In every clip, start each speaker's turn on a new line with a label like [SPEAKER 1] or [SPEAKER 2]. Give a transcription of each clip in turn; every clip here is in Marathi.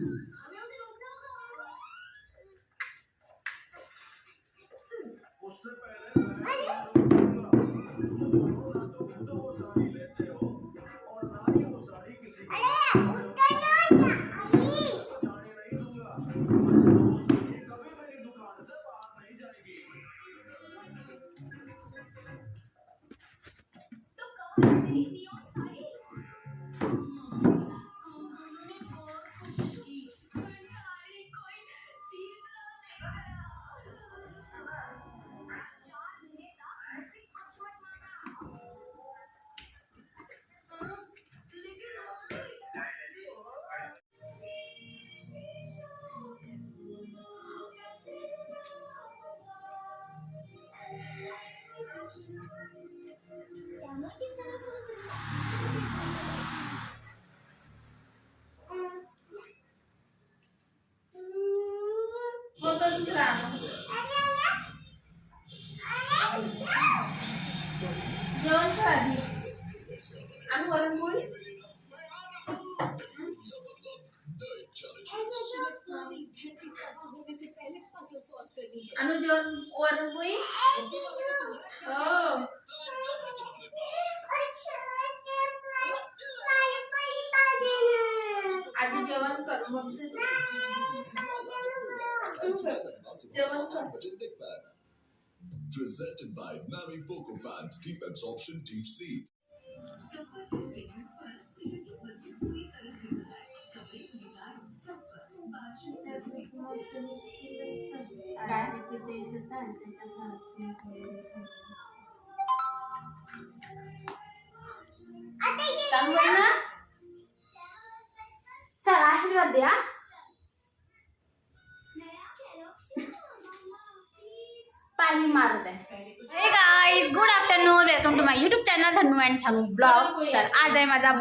[SPEAKER 1] Mm-hmm. हो
[SPEAKER 2] Presented by Mamie Poco Pants Deep Absorption Deep Sleep.
[SPEAKER 1] Somewhere? Chal, Ashirwad, yeah? पाणी मारत आहे हे guys good afternoon welcome to my YouTube channel Dhanu and Sangu vlog तर आज आहे माझा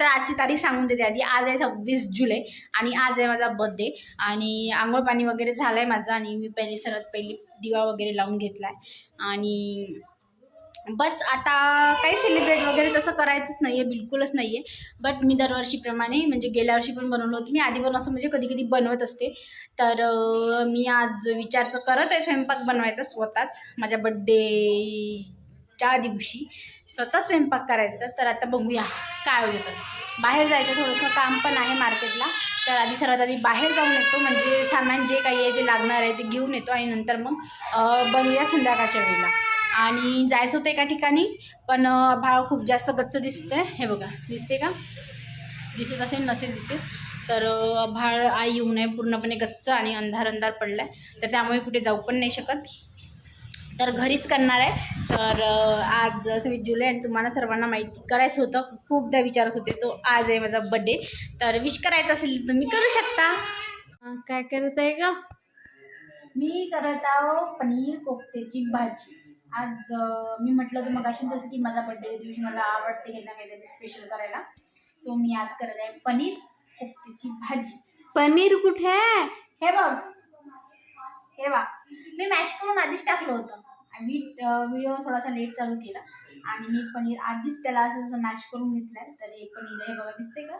[SPEAKER 1] तर आजची तारीख सांगून देते आधी. आज आहे सव्वीस जुलै आणि आज आहे माझा बर्थडे आणि आंघोळ पाणी वगैरे झालं आहे माझं आणि मी पहिली सर्वात पहिली दिवा वगैरे लावून घेतला आहे आणि बस आता काही सेलिब्रेट वगैरे तसं करायचंच नाही आहे बिलकुलच नाही आहे बट मी दरवर्षीप्रमाणे म्हणजे गेल्या वर्षी पण बनवलं होतं. मी आधी पण असं म्हणजे कधी कधी बनवत असते. तर मी आज विचार तर करत आहे स्वयंपाक बनवायचा स्वतःच. माझ्या बड्डेच्या दिवशी स्वतः स्वयंपाक करायचा. तर आता बघूया काय होतं. बाहेर जायचं थोडंसं काम पण आहे मार्केटला. तर आधी सर्वात आधी बाहेर जाऊन येतो. म्हणजे सामान जे काही आहे ते लागणार आहे ते घेऊन येतो. आणि नंतर मग बनवूया संध्याकाळच्या वेळेला. आणि जायचं होतं एका ठिकाणी पण भाव खूप जास्त गच्च दिसतंय हे बघा दिसते का? दिसत असेल नसेल दिसेल तर भाळ आई येऊ नये पूर्णपणे गच्च आणि अंधार अंधार पडला आहे तर त्यामुळे कुठे जाऊ पण नाही शकत. तर घरीच करणार आहे. तर आज सव्वीस जुलै आणि तुम्हाला सर्वांना माहिती करायचं होतं. खूपदा विचारत होते तो आज आहे माझा बड्डे तर विश करायचं असेल तर तुम्ही करू शकता. काय करत आहे का मी करत आहो पनीर कोफ्त्याची भाजी. आज मी म्हटलं होतं मग अशी जसं की माझा बड्डे दिवशी मला आवडते काही ना काहीतरी स्पेशल करायला. सो मी आज करत आहे पनीर कोफ्त्याची भाजी. पनीर कुठे? आहे हे बघ. हे बघ. मी मॅश करून आधीच टाकलं होतं. आणि व्हिडिओ थोडासा लेट चालू केला. आणि मी पनीर आधीच त्याला असं जसं मॅश करून घेतलं आहे तर हे पनीर आहे हे बघा दिसते का?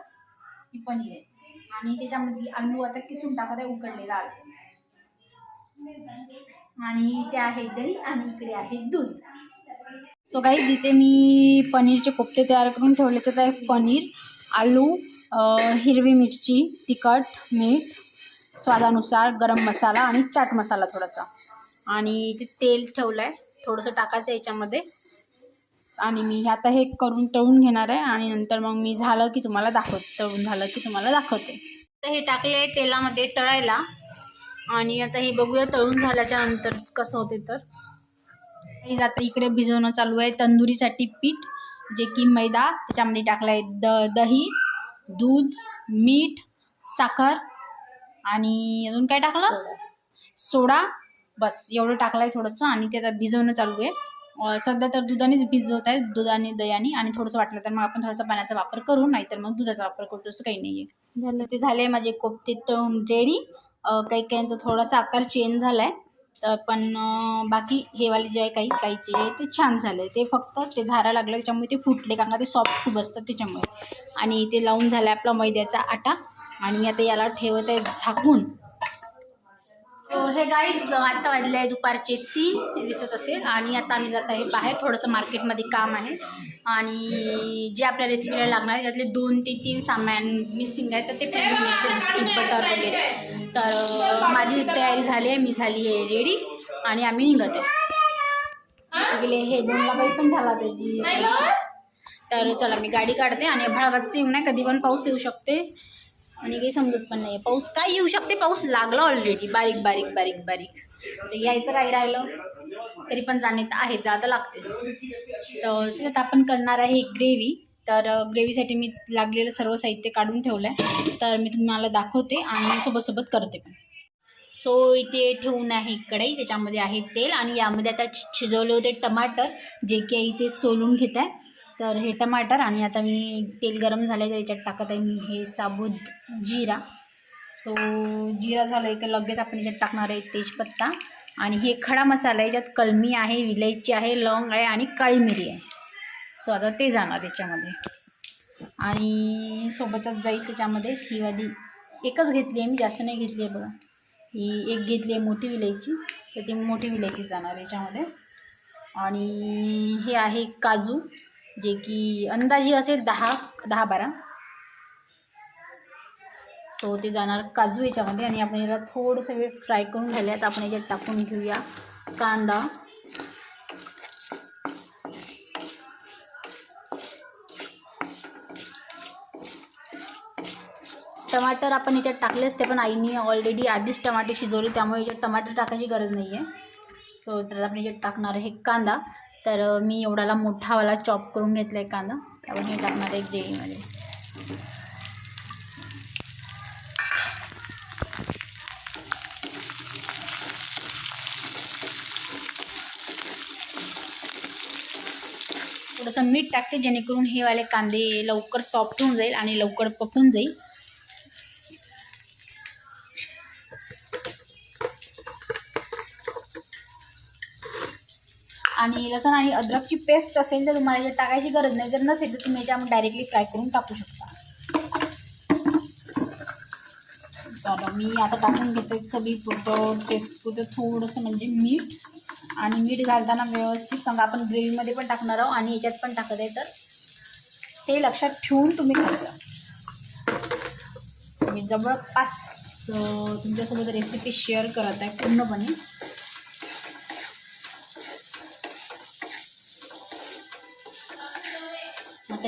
[SPEAKER 1] ही पनीर आहे. आणि त्याच्यामध्ये आलू आता किसून टाकत आहे उकडलेला आलू. आणि ते आहे दही आणि इकडे आहे दूध. सो काही तिथे मी पनीरचे कोफ्ते तयार करून ठेवले तर आहे पनीर आलू हिरवी मिरची तिखट मीठ स्वादानुसार गरम मसाला आणि चाट मसाला थोडासा. आणि ते तेल ठेवलं आहे थोडंसं टाकायचं याच्यामध्ये. आणि मी आता हे करून तळून घेणार आहे आणि नंतर मग मी झालं की तुम्हाला दाखवते तळून झालं की तुम्हाला दाखवते. तर हे टाकले तेलामध्ये तळायला. आणि आता हे बघूया तळून झाल्याच्यानंतर कसं होते तर. हे आता इकडे भिजवणं चालू आहे. तंदुरीसाठी पीठ जे की मैदा त्याच्यामध्ये टाकलं आहे द दही दूध मीठ साखर आणि अजून काय टाकलं? सोडा. बस एवढं टाकलं आहे थोडंसं आणि ते आता भिजवणं चालू आहे. सध्या तर दुधानेच भिजवत आहे दुधाने दह्याने आणि थोडंसं वाटलं तर मग आपण थोडासा पाण्याचा वापर करू नाहीतर मग दुधाचा वापर करतो असं काही नाही आहे झालं. ते झाले माझे कोफ्ते तळून रेडी काही काहींचा थोडासा आकार चेंज झाला आहे तर पण बाकी हेवाले जे आहे काही काहीचे आहे ते छान झाले ते फक्त ते झारा लागलं त्याच्यामुळे ते फुटले कारण का ते सॉफ्ट खूप असतात त्याच्यामुळे. आणि ते लावून झालं आपला मैद्याचा आटा. आणि आता याला ठेवत आहे झाकून. हे गाईज आत्ता वाजले आहे दुपारचे तीन दिसत असेल. आणि आता आम्ही जात आहे बाहेर. थोडंसं मार्केटमध्ये काम आहे. आणि जे आपल्या रेसिपीला लागणार आहे त्यातले दोन ते तीन सामान मिसिंग आहे तर ते पण की बटर वगैरे तर माझी तयारी झाली आहे. मी झाली आहे रेडी आणि आम्ही निघत आहे. हे दोन लाभाई पण झाला त्याची तर चला मी गाडी काढते. आणि भडगतच येऊ नाही कधी पण पाऊस येऊ शकते. आणि काही समजत पण नाही पाऊस काय येऊ शकते? पाऊस लागला ऑलरेडी बारीक बारीक बारीक बारीक. तर यायचं काही राहिलं? तरी पण जाणे तर आहे जाता लागतेच. तर आपण करणार आहे ग्रेव्ही. तर ग्रेव्हीसाठी मी लागलेलं सर्व साहित्य काढून ठेवलं आहे तर मी तुम्हाला दाखवते आणि सोबतसोबत करते पण. सो इथे ठेवून आहे कढई. त्याच्यामध्ये आहे तेल आणि यामध्ये आता शिजवले होते टमाटर जे की इथे सोलून घेत आहे तर हे टमाटर आणि आता मी तेल गरम झालं तर याच्यात टाकत आहे मी हे साबूत जिरा. सो जिरा झालं की लगेच आपण याच्यात टाकणार आहे तेजपत्ता. आणि हे खडा मसाला आहे ज्यात कलमी आहे विलायची आहे लवंग आहे आणि काळी मिरी आहे. सो आता ते जाणार याच्यामध्ये. आणि सोबतच जाईल त्याच्यामध्ये ही वाली. एकच घेतली आहे मी जास्त नाही घेतली आहे बघा. ही एक घेतली आहे मोठी विलायची तर ती मोठी विलायची जाणार याच्यामध्ये. आणि हे आहे काजू. जे की अंदाजे असेल दहा दहा बारा. सो ते जाणार काजू याच्यामध्ये आणि आपण याला थोडंसं वेळ फ्राय करून झाले तर आपण याच्यात टाकून घेऊया कांदा. टमाटर आपण याच्यात टाकले असते पण आईने ऑलरेडी आधीच टमाटे शिजवले त्यामुळे याच्यात टमाटर टाकायची गरज नाही आहे सो तर आपण याच्यात टाकणार आहे कांदा. तर मी एवढाला मोठावाला चॉप करून घेतला आहे कांदा. त्यावर हे टाकणार आहे ग्रेव्हीमध्ये. थोडंसं मीठ टाकते जेणेकरून हे वाले कांदे लवकर सॉफ्ट होऊन जाईल आणि लवकर पकून जाईल. आणि लसण आणि अद्रकची पेस्ट असेल तर तुम्हाला याच्यात टाकायची गरज नाही. जर नसेल तर तुम्ही याच्यामध्ये डायरेक्टली फ्राय करून टाकू शकता. तर मी आता टाकून घेते चवी पुरतं टेस्ट पुरतं थोडंसं म्हणजे मीठ. आणि मीठ घालताना व्यवस्थित सांगा आपण ग्रेव्हीमध्ये पण टाकणार आहोत आणि याच्यात पण टाकत आहे तर ते लक्षात ठेवून तुम्ही खायचं. मी जवळपास तुमच्यासोबत रेसिपी शेअर करत आहे पूर्णपणे.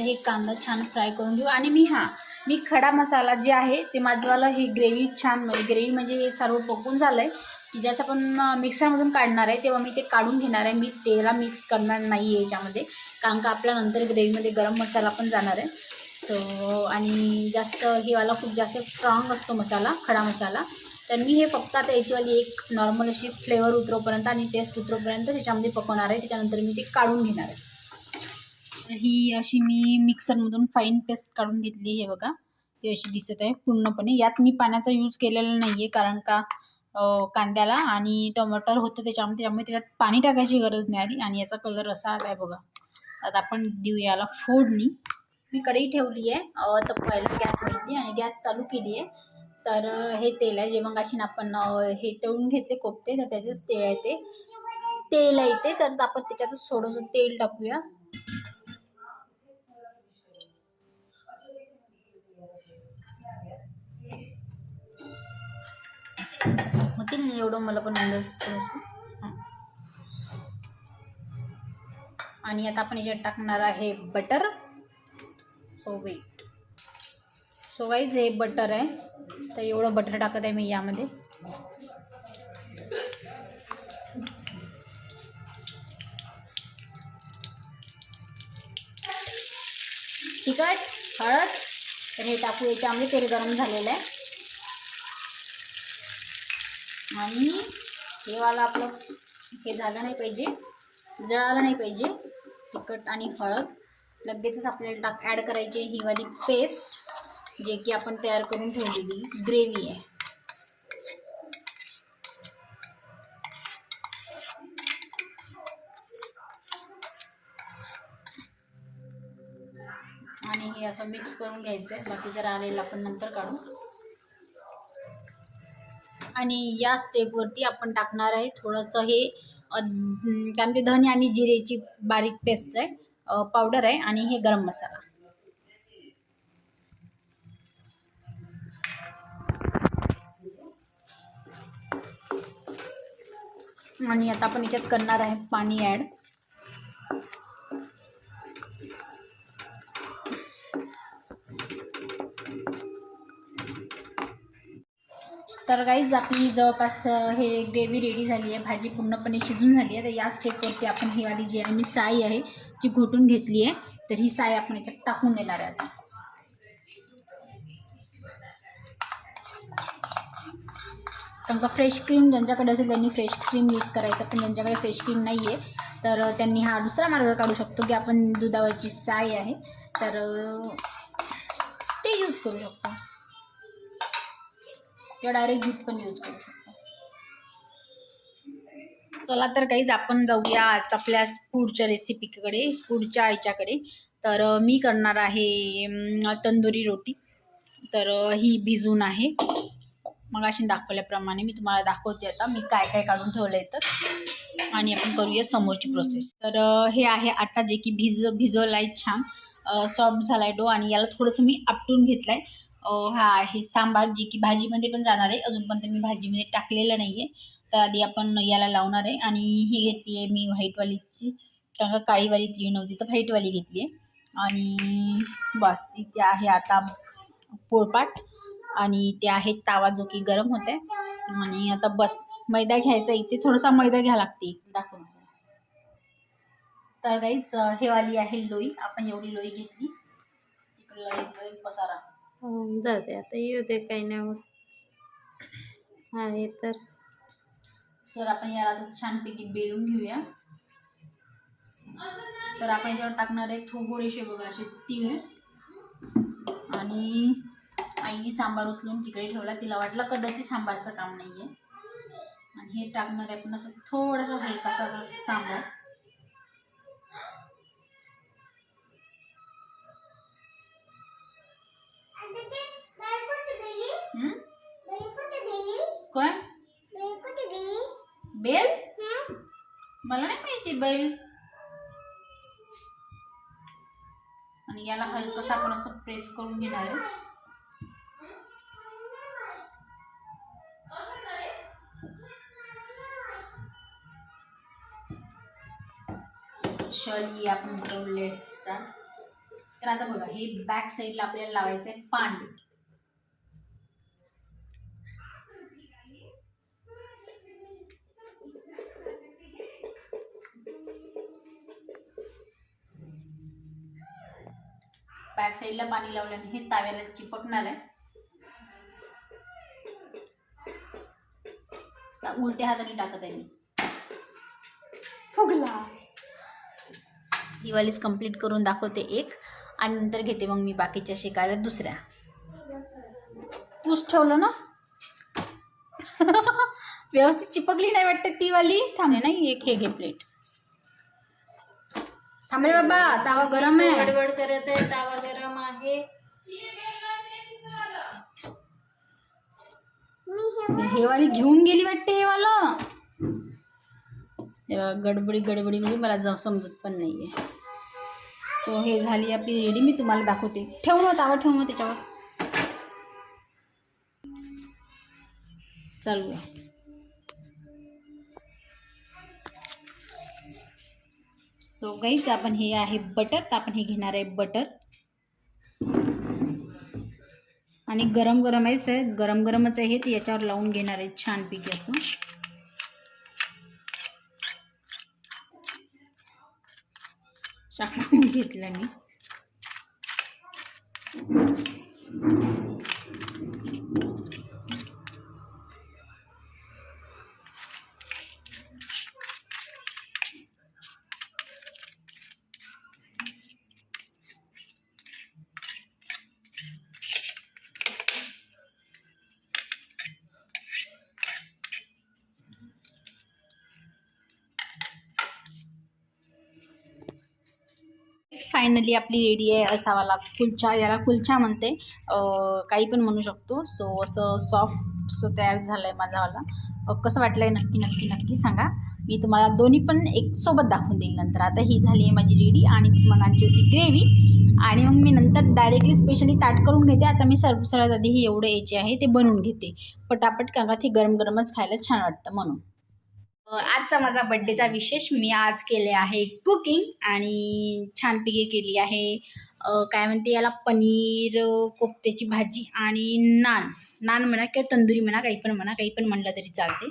[SPEAKER 1] हे कांदा छान फ्राय करून घेऊ. आणि मी हां मी खडा मसाला जे आहे ते माझंवाला हे ग्रेव्ही छान म्हणजे ग्रेव्ही म्हणजे हे सर्व पकून झालं आहे की ज्याचं आपण मिक्सरमधून काढणार आहे तेव्हा मी ते काढून घेणार आहे. मी तेला मिक्स करणार नाही आहे याच्यामध्ये कारण का आपल्या नंतर ग्रेव्हीमध्ये गरम मसाला पण जाणार आहे. तर आणि जास्त हेवाला खूप जास्त स्ट्रॉंग असतो मसाला खडा मसाला. तर मी हे फक्त आता याचीवाली एक नॉर्मल अशी फ्लेवर उतरोपर्यंत आणि टेस्ट उतरोपर्यंत त्याच्यामध्ये पकवणार आहे. त्याच्यानंतर मी ते काढून घेणार आहे. तर ही अशी मी मिक्सरमधून फाईन पेस्ट काढून घेतली हे बघा. ती अशी दिसत आहे पूर्णपणे. यात मी पाण्याचा यूज केलेला नाही आहे कारण का कांद्याला आणि टमाटर होतं त्याच्यामध्ये त्यामुळे त्याच्यात पाणी टाकायची गरज नाही आली आणि याचा कलर असा आला आहे बघा. आता आपण देऊ याला फोडणी. मी कढई ठेवली आहे. तपवायला तपवायला गॅसवरती आणि गॅस चालू केली आहे. तर हे तेल आहे. जे मग आपण हे तळून घेतले कोपते तर त्याचेच तेल आहे ते. तेल आहे ते. तर आपण त्याच्यातच थोडंसं तेल टाकूया. होतील नाही एवढं मला पण अंदाज थोडंसं आणि आता आपण याच्यात टाकणार आहे butter so weight so wise हे बटर आहे. तर एवढं बटर टाकत आहे मी यामध्ये. तिखट हळद तर हे टाकू याच्यामध्ये तेल गरम झालेलं आहे. आणि हे वाला आपलं हे झालं नाही पाहिजे जळालं नाही पाहिजे तिखट आणि हळद. लगेचच आपल्याला टाक ॲड करायची ही वाली पेस्ट जे की आपण तयार करून ठेवलेली ग्रेव्ही आहे. आणि हे असं मिक्स करून घ्यायचं आहे बाकी जर आलेलं आपण नंतर काढू. आणि या स्टेपवरती आपण टाकणार आहे थोडंसं हे काय म्हणते धने आणि जिरेची बारीक पेस्ट आहे पावडर आहे आणि हे गरम मसाला. आणि आता आपण याच्यात करणार आहे पाणी ॲड तर गाईज आपली जवळपास हे ग्रेव्ही रेडी झाली आहे. भाजी पूर्णपणे शिजून झाली आहे. तर या स्टेपवरती आपण ही वाली जी आहे मी साई आहे जी घोटून घेतली आहे. तर ही साई आपण इथे टाकून देणार आहे आता. त्यांना फ्रेश क्रीम ज्यांच्याकडे असेल त्यांनी फ्रेश क्रीम यूज करायचं पण ज्यांच्याकडे फ्रेश क्रीम नाही आहे तर त्यांनी हा दुसरा मार्ग काढू शकतो की आपण दुधावरची साई आहे. तर ते यूज करू शकतो. किंवा डायरेक्ट दूध पण यूज करू शकतो. चला तर काहीच आपण जाऊया आपल्या पुढच्या रेसिपीकडे पुढच्या आईच्याकडे. तर मी करणार आहे तंदुरी रोटी. तर ही भिजून आहे. मग अशी दाखवल्याप्रमाणे मी तुम्हाला दाखवते आता मी काय काय काढून ठेवलं आहे तर. आणि आपण करूया समोरची प्रोसेस तर हे आहे आटा जे की भिज भिजवला आहे छान. सॉफ्ट झाला आहे डो आणि याला थोडंसं मी आपटून घेतलं आहे हा आहे सांबार जे की भाजीमध्ये पण जाणार आहे. अजूनपर्यंत मी भाजीमध्ये टाकलेलं नाही आहे तर आधी आपण याला लावणार आहे आणि ही घेतली आहे मी व्हाईटवालीची. कारण का काळीवाली ती नव्हती तर व्हाईटवाली घेतली आहे आणि बस इथे आहे आता पोळपाट. आणि ते आहे तावा जो की गरम होत आहे आणि आता बस मैदा घ्यायचा इथे. थोडासा मैदा घ्यावा लागते. दाखवून. तर काहीच हे वाली आहे लोई. आपण एवढी लोई घेतली. तिकडे लोई पसारा
[SPEAKER 3] होऊन जाते आता येऊ दे काही नाही होत. आहे तर.
[SPEAKER 1] सर आपण याला आता छानपैकी बेलून घेऊया. तर आपण याच्यावर टाकणार आहे थोगोडेशे बघा असे तीळ. आणि आई सांबार उचलून तिकडे ठेवला तिला वाटलं कदाचित सांबारचं काम नाही आहे आणि हे टाकणार आहे आपण असं थोडंसं हलकासा सांबार. नाही आणि याला हलकंसं आपण असं प्रेस करून घेणार आहे. शली आपण बनवले तर आता बघा हे बॅक साईडला आपल्याला लावायचं आहे पान साईडला पाणी लावल्याने हे ताव्याला चिपकणार आहे. उलट्या हाताने टाकत आहे मी. फुगला. ही वालीच कंप्लीट करून दाखवते एक. आणि नंतर घेते मग मी बाकीच्या शिकायला दुसऱ्या. तूच ठेवलं ना? व्यवस्थित चिपकली नाही वाटते ती वाली? थांबे. नाही एक हे घे प्लेट थांबे बाबा तावा गरम आहे.
[SPEAKER 3] गडबड करत आहे तावा गरम आहे.
[SPEAKER 1] हे वाली घेऊन गेली वाटते हे वाला तेव्हा गडबडी गडबडीमध्ये मला जाऊ समजत पण नाही आहे सो हे झाली आपली रेडी मी तुम्हाला दाखवते. ठेवू ना तावा ठेवू ना त्याच्यावर. चालू आहे. सो गाईच आपण हे आहे बटर. तर आपण हे घेणार आहे बटर. आणि गरम गरम आहेच आहे गरम गरमच आहे ते याच्यावर लावून घेणार आहे छानपैकी असं. टाकून घेतलं मी. फायनली आपली रेडी आहे असावाला कुलचा याला कुलचा म्हणते. काही पण म्हणू शकतो. सो असं सॉफ्ट तयार झालं आहे माझावाला कसं वाटलं आहे नक्की नक्की नक्की सांगा. मी तुम्हाला दोन्ही पण एक सोबत दाखवून देईल नंतर. आता ही झाली आहे माझी रेडी आणि मग आमची होती ग्रेव्ही. आणि मग मी नंतर डायरेक्टली स्पेशली ताट करून घेते. आता मी सर्व सर्वात आधी हे एवढं याचे आहे ते बनवून घेते. पटापट कारण हे गरम गरमच खायला छान वाटतं म्हणून. आजचा माझा बड्डेचा विशेष. मी आज केले आहे कुकिंग आणि छानपैकी केली आहे. काय म्हणते याला? पनीर कोफ्त्याची भाजी आणि नान. नान म्हणा किंवा तंदुरी म्हणा काही पण म्हणा काही पण म्हणलं तरी चालते.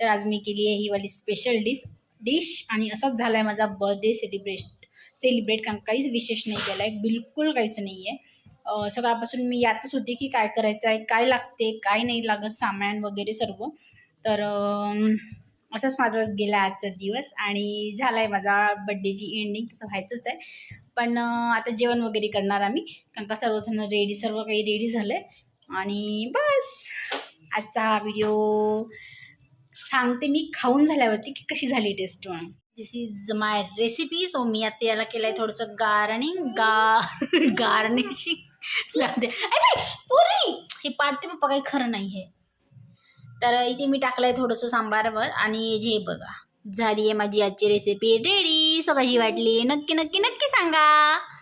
[SPEAKER 1] तर आज मी केली आहे ही वाली स्पेशल डिश डिश आणि असाच झाला आहे माझा बर्थडे सेलिब्रेट सेलिब्रेट कारण काहीच विशेष नाही केला आहे बिलकुल काहीच नाही आहे सकाळपासून मी यातच होते की काय करायचं आहे काय लागते काय नाही लागत सामान वगैरे सर्व. तर असंच माझा गेला आजचा दिवस आणि झाला आहे माझा बड्डेची एंडिंग तसं व्हायचंच आहे. पण आता जेवण वगैरे करणार आम्ही कारण का सर्वजण रेडी सर्व काही रेडी झालं आहे आणि बस आजचा हा व्हिडिओ सांगते मी खाऊन झाल्यावरती की कशी झाली टेस्ट म्हणून. This is my recipe so मी आता याला केलं आहे थोडंसं गार्निंग गा गार्निशिंग लागते अरे पुरी! हे पाडते पप्पा काही खरं नाही आहे तर इथे मी टाकलं आहे थोडंसं सांबारवर आणि जे बघा झाली आहे माझी आजची रेसिपी रेडी सो कशी वाटली. नक्की नक्की नक्की सांगा.